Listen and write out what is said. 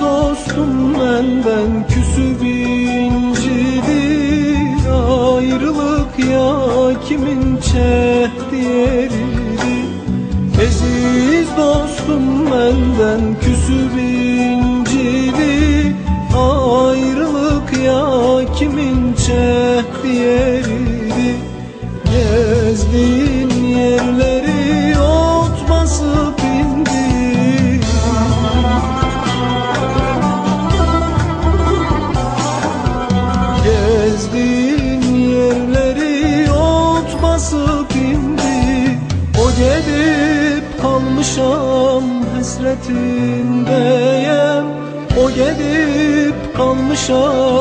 dostum benden küsüp incidi Ayrılık ya kimin çehdi eridi Aziz dostum benden küsüp incidi Ayrılık ya kimin çehdi eridi indi O gidip kalmışam hasretindeyim O gidip kalmışam